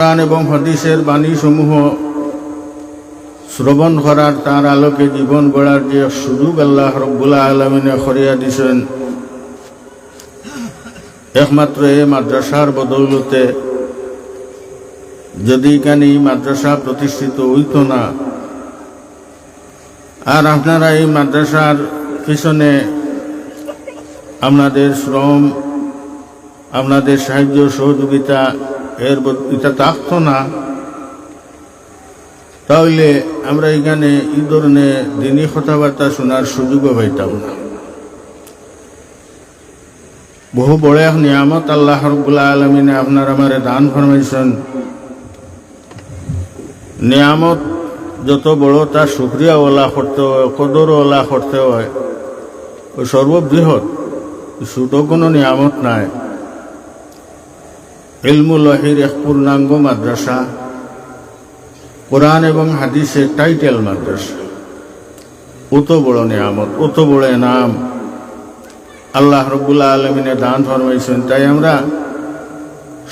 কোরআন এবং হদিসের বাণীসমূহ শ্রবণ করার তার আলোকে জীবন গড়ার যে সুযোগ আল্লাহ রব্বুল্লাহ আলমিনে করিয়া দিছেন, একমাত্র এই মাদ্রাসার বদৌলতে যদি এখানে এই মাদ্রাসা প্রতিষ্ঠিত হইত না। আর আপনারা এই মাদ্রাসার পিছনে আপনাদের শ্রম, আপনাদের সাহায্য সহযোগিতা এর এটা থাকতো না। তাহলে আমরা এখানে এই ধরনের দিনই কথাবার্তা শোনার সুযোগও পাইতাম না। বহু বড় এক নিয়ামত আল্লাহ রব্বুল্লাহ আলমিনে আপনার আমারে দান ফরমাইছেন। নিয়ামত যত বড় তার সুক্রিয়া ওলা করতে হয় কদর ওলা করতে হয়। ওই সর্ববৃহৎ, ছোট কোনো নিয়ামত নাই। ইলমুল্লাহির এক পূর্ণাঙ্গ মাদ্রাসা, কোরআন এবং হাদিসের টাইটেল মাদ্রাসা। অত বড় নিয়ামত অত বড় নাম আল্লাহ রব্বুল্লাহ আলমিনে দান ফরমাইছেন, তাই আমরা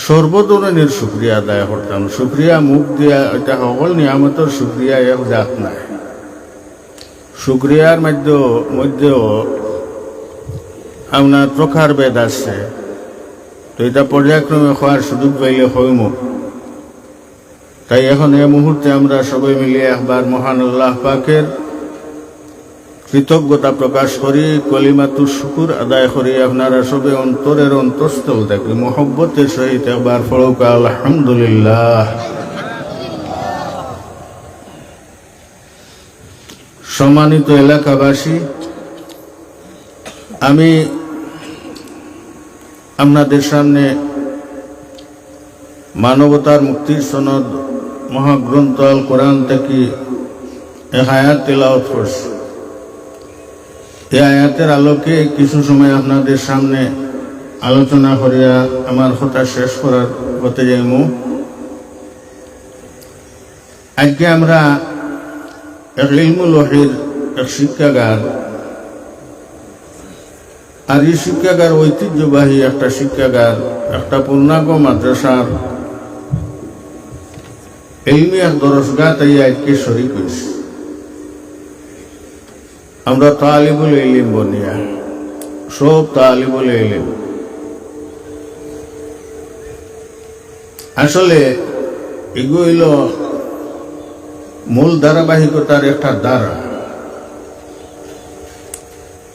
সর্বধরনের সুক্রিয়া আদায় করতাম। সুক্রিয়া মুখ দিয়া, এটা সকল নিয়ামতের সুক্রিয়া এক জাত নাই। সুক্রিয়ার মধ্যে মধ্যেও আপনার প্রকার বেদ আছে। তো এটা পর্যায়ক্রমে হওয়ার সুযোগ পাইলে হইম। তাই এখন এই মুহূর্তে আমরা সবাই মিলে একবার মহান আল্লাহ পাকের কৃতজ্ঞতা প্রকাশ করি, কলিমাতু শুকুর আদায় করি, আপনারা সবে অন্তরের অন্তঃস্থল থেকে মোহব্বতের সহিত একবার ফড়কা আলহামদুলিল্লাহ। সম্মানিত এলাকাবাসী, আমি আপনাদের সামনে মানবতার মুক্তির সনদ মহাগ্রন্থ আল কোরআন থেকে এ হায়াত তেলাওয়াত করছি। এই আয়াতের আলোকে কিছু সময় আপনাদের সামনে আলোচনা করিয়া আমার কথা শেষ করার হতে যাইম। আজকে আমরা এক ইলমুল ওহির এক শিক্ষাগার আর এই শিক্ষাগার ঐতিহ্যবাহী একটা শিক্ষাগার, একটা পূর্ণাঙ্গ মাদ্রাসার। এলমি এক দরসগা তাই আজকে শরিক হয়েছে। আমরা তালিবুল ইলিম বনিয়া, সব তালিবুল ইলিম। আসলে এগুলো মূল ধারাবাহিকতার একটা দ্বারা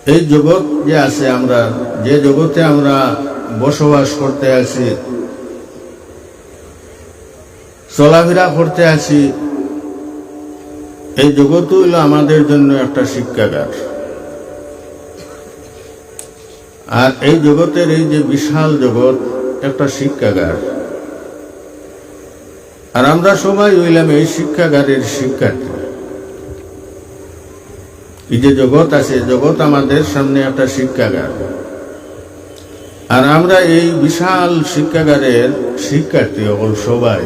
এই জগৎ যে আছে আমরা, যে জগতে আমরা বসবাস করতে আছি, চলাফেরা করতে আছি, এই জগৎ হইল আমাদের জন্য একটা শিক্ষাগার। আর এই জগতের এই যে বিশাল জগৎ, একটা শিক্ষাগার। আর আমরা সবাই হইলাম এই শিক্ষাগারের শিক্ষার্থী। এই যে জগৎ আছে জগৎ আমাদের সামনে একটা শিক্ষাগার। আর আমরা এই বিশাল শিক্ষাগারের শিক্ষার্থী সকল সবাই।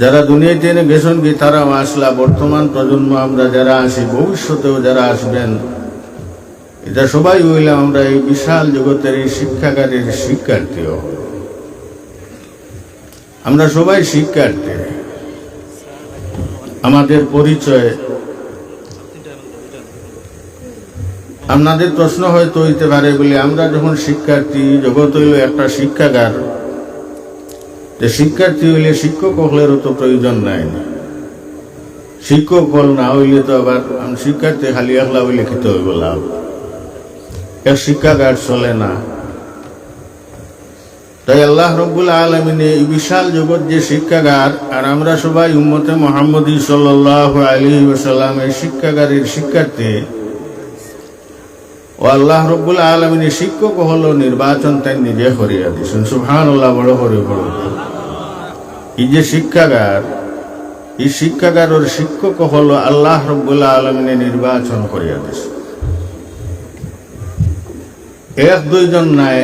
যারা দুনিয়াতে এনে গেছেন কি, তারাও আসলা। বর্তমান প্রজন্ম আমরা যারা আসি ভবিষ্যতেও যারা আসবেন, এটা সবাই হইলাম আমরা এই বিশাল জগতের এই শিক্ষাগারের শিক্ষার্থী হব। আমরা সবাই শিক্ষার্থী। আমাদের পরিচয় আপনাদের প্রশ্ন হয়তো হইতে পারে বলে আমরা যখন শিক্ষার্থী, জগৎ হইল একটা শিক্ষাগার। যে শিক্ষার্থী হইলে শিক্ষক হলেরও তো প্রয়োজন নাই শিক্ষক হল না হইলে তো আবার আমি শিক্ষার্থী খালি একলা হইলে খেতে হইব লাভ। এক শিক্ষাগার চলে না। তাই আল্লাহ রব্বুল আলমিনে এই বিশাল জগৎ যে শিক্ষাগার, আর আমরা সবাই উম্মতে মোহাম্মদী সাল্লাহ আলী ওসাল্লাম এই শিক্ষাগারের শিক্ষার্থী ও আল্লাহ রব্বুল আলমিনের শিক্ষক হলো, নির্বাচন তাই নিজে করিয়া দিয়েছেন। সুহান আল্লাহ বড় করে বড় এই যে শিক্ষাগার, এই শিক্ষাগারের শিক্ষক হলো আল্লাহ রব্বুল্লাহ আলমিনে নির্বাচন করিয়া দিয়েছে। এক দুইজন নাই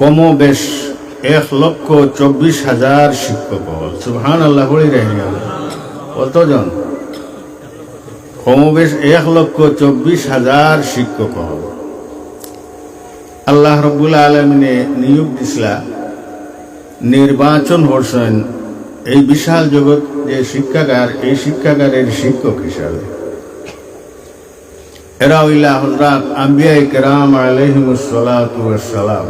কম বেশ এক লক্ষ চব্বিশ হাজার শিক্ষক হল। সুহান আল্লাহ রেখে গেল কতজন? কমবেশ এক লক্ষ চব্বিশ হাজার শিক্ষক হল আল্লাহ রব্বুল আলমিনে নিয়োগ দিছিলা। নির্বাচন করছেন এই বিশাল জগৎ যে শিক্ষাগার, এই শিক্ষাগারের শিক্ষক হিসাবে। এরা হইলা হজরাত আম্বিয়া কেরাম আলহিমুসালাম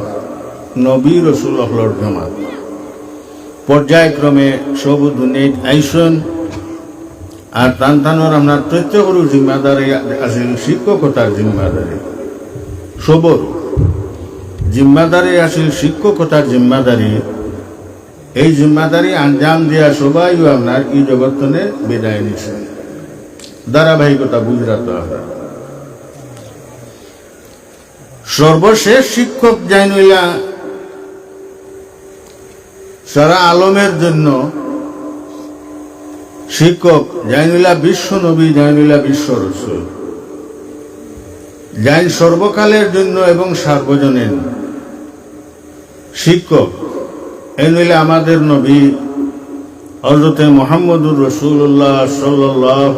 নবী রসুল্লাহর জমাত। পর্যায়ক্রমে সব দুনিয়াত আইসন আর টান টানোর আপনার প্রত্যেকর জিম্মাদারি আছিল শিক্ষকতার জিম্মাদারি। সবর। জিম্মাদারি আছিল শিক্ষকতার জিম্মাদারি। এই জিম্মাদারি আঞ্জাম দিয়া সবাই আপনার এই জগৎনে বিদায় নিছে। ধারাবাহিকতা হবে সর্বশেষ শিক্ষক জাইনুলা সারা আলমের জন্য শিক্ষক জাইনুলা বিশ্ব নবী জাইনুলা বিশ্ব রসুল। জাইন সর্বকালের জন্য এবং সার্বজনীন। শিক্ষক নইলে আমাদের নবী হজরতে মোহাম্মদুর রসুল্লাহ সাল্লাহ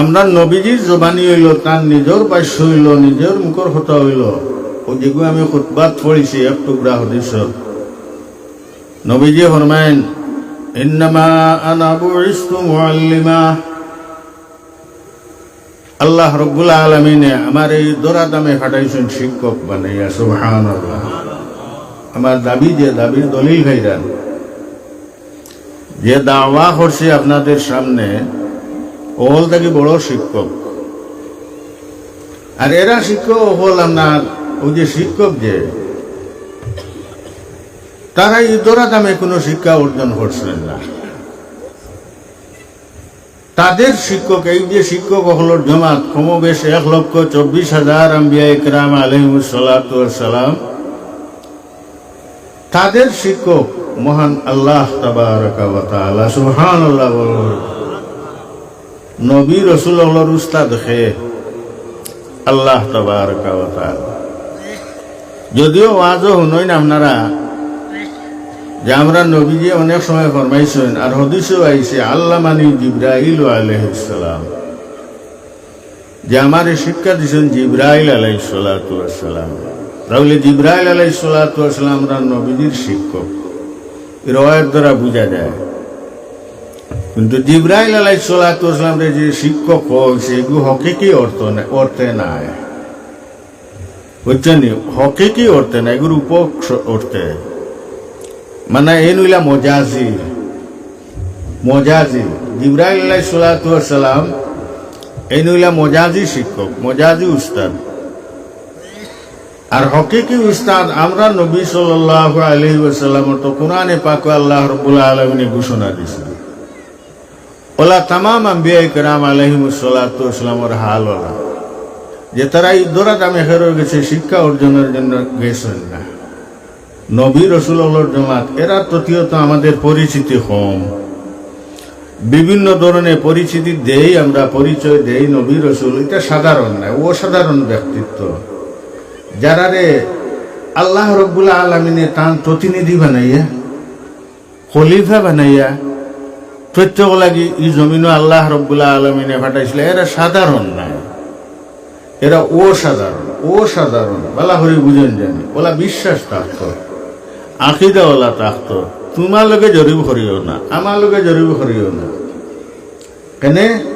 আমরা নবীজির জবানি হইল, তার নিজের বাস্য হইল, নিজের মুখর কথা হইল। ও যেগুলো আমি খুতবাত পড়েছি, এক টুকরা হদিস নবীজি ফরমাইন, ইন্নামা আনা বুইস্তু মুআল্লিমা। আল্লাহ রব্বুল আলমিনে আমার এই দোরা দামে ফাটাইছেন শিক্ষক বানাইয়া সুবহান আমার দাবি, যে দাবির দলিল ভাইরান যে দাওয়া করছে আপনাদের সামনে ওল থেকে বড় শিক্ষক। আর এরা শিক্ষক হল আপনার ওই যে শিক্ষক যে তারা ইদরা দামে কোনো শিক্ষা অর্জন করছেন না। তাদের শিক্ষক, এই যে শিক্ষক হলোর জমাত কমবেশ এক লক্ষ চব্বিশ হাজার আম্বিয়া ইকরাম আলহিমসালাম তাদের শিক্ষক মহান আল্লাহ সুহান আল্লাহ নবী রসুল্লাহর উস্তাদ খে আল্লাহ তাবারকালা যদিও ওয়াজও শুনইন আপনারা। যে আমরা নবীজি অনেক সময় ফরমাইছেন, আর হদিসও আইছে আল্লাহ মানি জিব্রাইল আলহিসাম যে আমার শিক্ষা দিয়েছেন জিব্রাইল আলাইসালাম তাহলে জিব্রাইল আলাইসালাম আমরা নবীজির শিক্ষক। রয়ের দ্বারা বোঝা যায়। কিন্তু জিব্রাইল আলাইসালাম যে শিক্ষক হয়েছে এগুলো হকিকি অর্থ অর্থে নাই। অর্থে না এগুলো উপ অর্থে মানে এই নইলা মজাজি। মজাজি জিব্রাহিম সালাম, এই নইলা মজাজি শিক্ষক, মজাজি উস্তাদ। আর হকিকি উস্তাদ? আমরা নবী সাল্লাহ আলহি ওসাল্লামর তো কোরআনে পাক আল্লাহ রবুল্লাহ আলমিনে ঘোষণা দিছিল ওলা তামাম আম্বিয়া কেরাম আলহিমুসাল্লাতামর হাল ওলা যে তারা ইদরা দামে হেরো গেছে, শিক্ষা অর্জনের জন্য গেছেন না। নবী রসুল্লাহর জমাত, এরা তথিয়ত আমাদের পরিচিতি কম। বিভিন্ন ধরনের পরিচিতি দেই আমরা, পরিচয় দেই নবী রসুল, এটা সাধারণ নয় অসাধারণ ব্যক্তিত্ব। যারা রে আল্লাহ রব্বুল্লাহ আলমিনে তান প্রতিনিধি বানাইয়া, খলিফা বানাইয়া, প্রত্যেক লাগি ই জমিনও আল্লাহ রব্বুল্লাহ আলমিনে ফাটাইছিল এরা সাধারণ নয় এরা অসাধারণ অসাধারণ। বলা হরি বুঝেন জানি, ওলা বিশ্বাস থাকত। আঁকিদা ওলা থাকত। তোমার লোকে জরিব করিও না, আমার লোকে জরিব করিও না। কেনে?